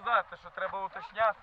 казати, що треба уточняти.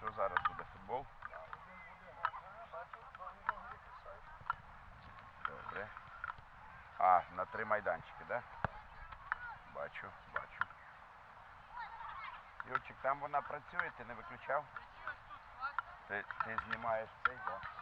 Що зараз буде футбол? Добре. А, на три майданчики, так? Бачу, бачу. Юрчик, там вона працює, ти не виключав? Ти, ти знімаєш цей, так?